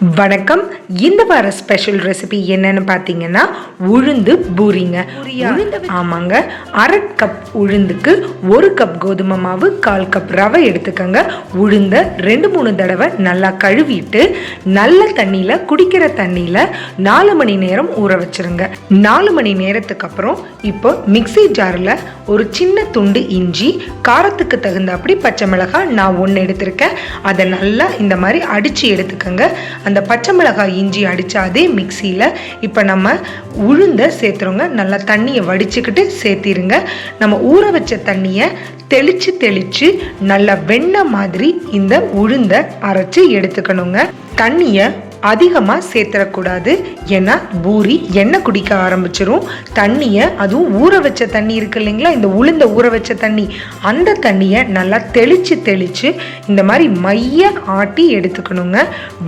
வணக்கம். இந்த வார ஸ்பெஷல் ரெசிபி என்னன்னு பார்த்தீங்கன்னா உளுந்து பூரிங்க. உளுந்து ஆமாங்க. அரை கப் உளுந்துக்கு ஒரு கப் கோதுமை மாவு கால் கப் ரவை எடுத்துக்கோங்க. உளுந்த ரெண்டு மூணு தடவை நல்லா கழுவிட்டு நல்ல தண்ணியில் குடிக்கிற தண்ணியில் நாலு மணி நேரம் ஊற வச்சிருங்க. நாலு மணி நேரத்துக்கு அப்புறம் இப்போ மிக்ஸி ஜாரில் ஒரு சின்ன துண்டு இஞ்சி காரத்துக்கு தகுந்தாப்படி பச்சை மிளகாய் நான் ஒன்று எடுத்திருக்கேன். அதை நல்லா இந்த மாதிரி அடித்து எடுத்துக்கோங்க. அந்த பச்சை மிளகாய் இஞ்சி அடித்த அதே மிக்சியில் இப்போ நம்ம உளுந்தை சேர்த்துறோங்க நல்லா தண்ணியை வடிச்சுக்கிட்டு சேர்த்திருங்க. நம்ம ஊற வச்ச தண்ணியை தெளித்து தெளித்து நல்லா வெண்ணெய் மாதிரி இந்த உளுந்தை அரைச்சி எடுத்துக்கணுங்க. தண்ணியை அதிகமாக சேர்த்துடக்கூடாது. ஏன்னா பூரி எண்ணெய் குடிக்க ஆரம்பிச்சிரும். தண்ணியை அதுவும் ஊற வச்ச தண்ணி இருக்கு இல்லைங்களா? இந்த உளுந்த ஊற வச்ச தண்ணி. அந்த தண்ணியை நல்லா தெளித்து தெளித்து இந்த மாதிரி மைய ஆட்டி எடுத்துக்கணுங்க.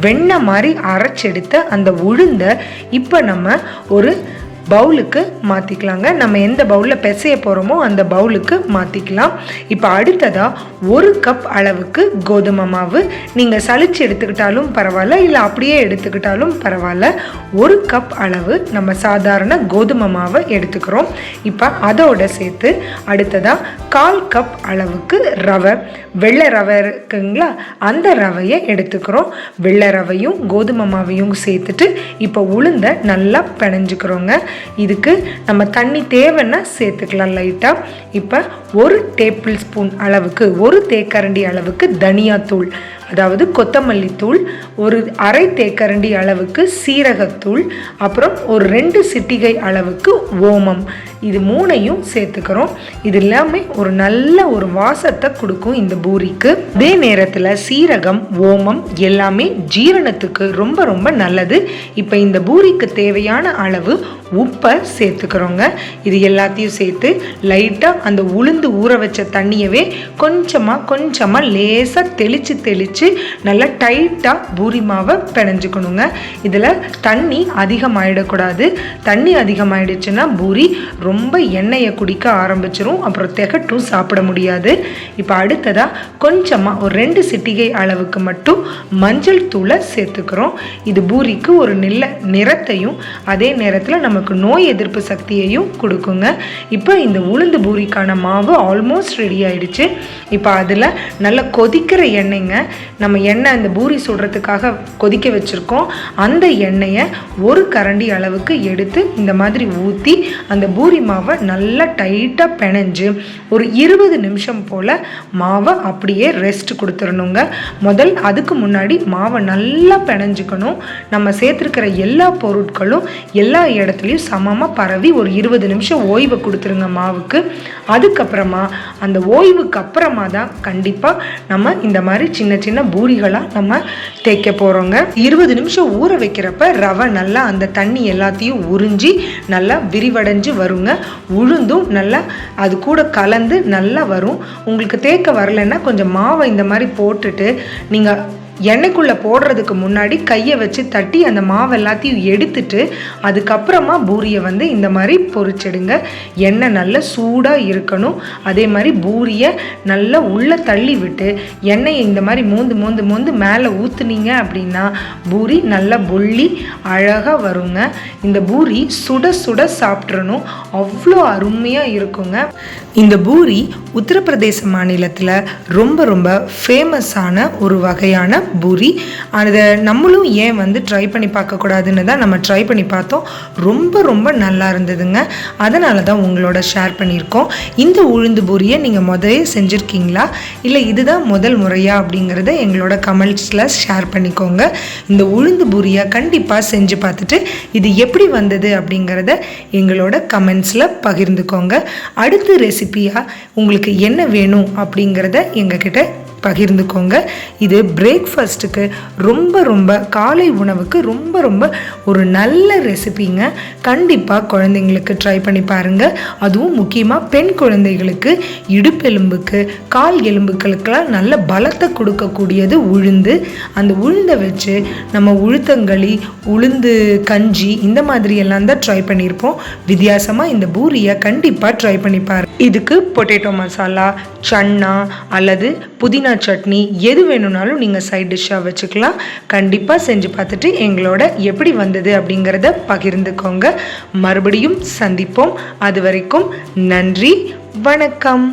வெண்ணெய் மாதிரி அரைச்செடுத்த அந்த உளுந்த இப்போ நம்ம ஒரு பவுலுக்கு மாற்றிக்கலாங்க நம்ம எந்த பவுலில் பிசைய போகிறோமோ அந்த பவுலுக்கு மாற்றிக்கலாம் இப்போ அடுத்ததாக ஒரு கப் அளவுக்கு கோதுமை மாவு. நீங்கள் சளிச்சு எடுத்துக்கிட்டாலும் பரவாயில்ல இல்லை அப்படியே எடுத்துக்கிட்டாலும் பரவாயில்ல. ஒரு கப் அளவு நம்ம சாதாரண கோதுமை மாவை எடுத்துக்கிறோம். இப்போ அதோட சேர்த்து அடுத்ததாக கால் கப் அளவுக்கு ரவை. வெள்ளை ரவை இருக்குங்களா? அந்த ரவையை எடுத்துக்கிறோம். வெள்ளை ரவையும் கோதுமை மாவையும் சேர்த்துட்டு இப்போ உளுந்த நல்லா பிணைஞ்சுக்கிறோங்க. இதுக்கு நம்ம தண்ணி தேவைன்னா சேர்த்துக்கலாம் லைட்டாக இப்போ ஒரு டேபிள் ஸ்பூன் அளவுக்கு ஒரு தேக்கரண்டி அளவுக்கு தனியாத்தூள். அதாவது கொத்தமல்லி தூள் ஒரு அரை தேக்கரண்டி அளவுக்கு சீரகத்தூள் அப்புறம் ஒரு ரெண்டு சிட்டிகை அளவுக்கு ஓமம். இது மூணையும் சேர்த்துக்கிறோம். இது எல்லாமே ஒரு நல்ல ஒரு வாசத்தை கொடுக்கும் இந்த பூரிக்கு. அதே நேரத்தில் சீரகம் ஓமம் எல்லாமே ஜீரணத்துக்கு ரொம்ப ரொம்ப நல்லது. இப்போ இந்த பூரிக்கு தேவையான அளவு உப்பை சேர்த்துக்கிறோங்க. இது எல்லாத்தையும் சேர்த்து லைட்டாக அந்த உளுந்து ஊற வச்ச தண்ணியவே கொஞ்சமாக கொஞ்சமாக லேசாக தெளித்து தெளித்து நல்லா டைட்டாக பூரி மாவை பிணைஞ்சுக்கணுங்க. இதில் தண்ணி அதிகமாகிடக்கூடாது தண்ணி அதிகமாகிடுச்சுன்னா பூரி ரொம்ப எண்ணெயை குடிக்க ஆரம்பிச்சிரும். அப்புறம் திகட்டும் சாப்பிட முடியாது. இப்போ அடுத்ததாக கொஞ்சமாக ஒரு ரெண்டு சிட்டிகை அளவுக்கு மட்டும் மஞ்சள் தூளை சேர்த்துக்கிறோம். இது பூரிக்கு ஒரு நில நிறத்தையும் அதே நேரத்தில் நமக்கு நோய் எதிர்ப்பு சக்தியையும் கொடுக்குங்க. இப்போ இந்த உளுந்து பூரிக்கான மாவு ஆல்மோஸ்ட் ரெடி ஆயிடுச்சு. இப்போ அதில் நல்லா கொதிக்கிற எண்ணெய்ங்க நம்ம எண்ணெய் அந்த பூரி சுடுறதுக்காக கொதிக்க வச்சுருக்கோம். அந்த எண்ணெயை ஒரு கரண்டி அளவுக்கு எடுத்து இந்த மாதிரி ஊற்றி அந்த பூரி மாவை நல்லா டைட்டாக பிணைஞ்சு ஒரு இருபது நிமிஷம் போல் மாவை அப்படியே ரெஸ்ட் கொடுத்துடணுங்க. முதல் அதுக்கு முன்னாடி மாவை நல்லா பிணைஞ்சுக்கணும். நம்ம சேர்த்துருக்கிற எல்லா பொருட்களும் எல்லா இடத்துலையும் சமமாக பரவி ஒரு இருபது நிமிஷம் ஓய்வை கொடுத்துருங்க மாவுக்கு. அதுக்கப்புறமா அந்த ஓய்வுக்கு அப்புறமா தான் கண்டிப்பாக நம்ம இந்த மாதிரி சின்ன சின்ன பூரிகளாக நம்ம தேய்க்க போகிறோங்க இருபது நிமிஷம் ஊற வைக்கிறப்ப ரவை நல்லா அந்த தண்ணி எல்லாத்தையும் உறிஞ்சி நல்லா விரிவடைஞ்சு வருங்க. உளுந்தும் நல்லா அது கூட கலந்து நல்லா வரும். உங்களுக்கு தேக்க வரலைன்னா கொஞ்சம் மாவை இந்த மாதிரி போட்டுட்டு நீங்கள் எண்ணெய்க்குள்ளே போடுறதுக்கு முன்னாடி கையை வச்சு தட்டி அந்த மாவு எல்லாத்தையும் எடுத்துட்டு அதுக்கப்புறமா பூரியை வந்து இந்த மாதிரி பொரிச்சிடுங்க. எண்ணெய் நல்லா சூடாக இருக்கணும். அதே மாதிரி பூரியை நல்லா உள்ளே தள்ளி விட்டு எண்ணெயை இந்த மாதிரி மூந்து மூந்து மூந்து மேலே ஊற்றுனீங்க அப்படின்னா பூரி நல்லா பொல்லி அழகாக வருங்க. இந்த பூரி சுட சுட சாப்பிட்றணும் அவ்வளோ அருமையாக இருக்குங்க. இந்த பூரி உத்தரப்பிரதேச மாநிலத்தில் ரொம்ப ரொம்ப ஃபேமஸான ஒரு வகையான பூரி. அதை நம்மளும் ஏன் வந்து ட்ரை பண்ணி பார்க்கக்கூடாதுன்னு தான் நம்ம ட்ரை பண்ணி பார்த்தோம். ரொம்ப ரொம்ப நல்லா இருந்ததுங்க. அதனால தான் உங்களோட ஷேர் பண்ணியிருக்கோம். இந்த உளுந்து பூரியை நீங்கள் முதலே செஞ்சுருக்கீங்களா? இல்லை இதுதான் முதல் முறையா அப்படிங்கிறத எங்களோட கமெண்ட்ஸில் ஷேர் பண்ணிக்கோங்க. இந்த உளுந்து பூரியை கண்டிப்பாக செஞ்சு பார்த்துட்டு இது எப்படி வந்தது அப்படிங்கிறத எங்களோட கமெண்ட்ஸில் பகிர்ந்துக்கோங்க. அடுத்த ரெசிபியாக உங்களுக்கு என்ன வேணும் அப்படிங்கிறத எங்ககிட்ட பகிர்ந்துக்கோங்க. இது பிரேக்ஃபாஸ்ட்டுக்கு ரொம்ப ரொம்ப காலை உணவுக்கு ரொம்ப ரொம்ப ஒரு நல்ல ரெசிபிங்க கண்டிப்பாக குழந்தைங்களுக்கு ட்ரை பண்ணி பாருங்கள் அதுவும் முக்கியமாக பெண் குழந்தைகளுக்கு இடுப்பெலும்புக்கு கால் எலும்புகளுக்கெல்லாம் நல்ல பலத்தை கொடுக்கக்கூடியது உளுந்து. அந்த உளுந்தை வச்சு நம்ம உளுத்தங்களி உளுந்து கஞ்சி இந்த மாதிரியெல்லாம் தான் ட்ரை பண்ணியிருப்போம். வித்தியாசமாக இந்த பூரியை கண்டிப்பாக ட்ரை பண்ணி பாருங்க. இதுக்கு பொட்டேட்டோ மசாலா சன்னா அல்லது புதினா சட்னி எது வேணும்னாலும் நீங்கள் சைட் டிஷ்ஷாக வச்சுக்கலாம். கண்டிப்பாக செஞ்சு பார்த்துட்டு எங்களோட எப்படி வந்தது அப்படிங்கிறத பகிர்ந்துக்கோங்க. மறுபடியும் சந்திப்போம். அது வரைக்கும் நன்றி வணக்கம்.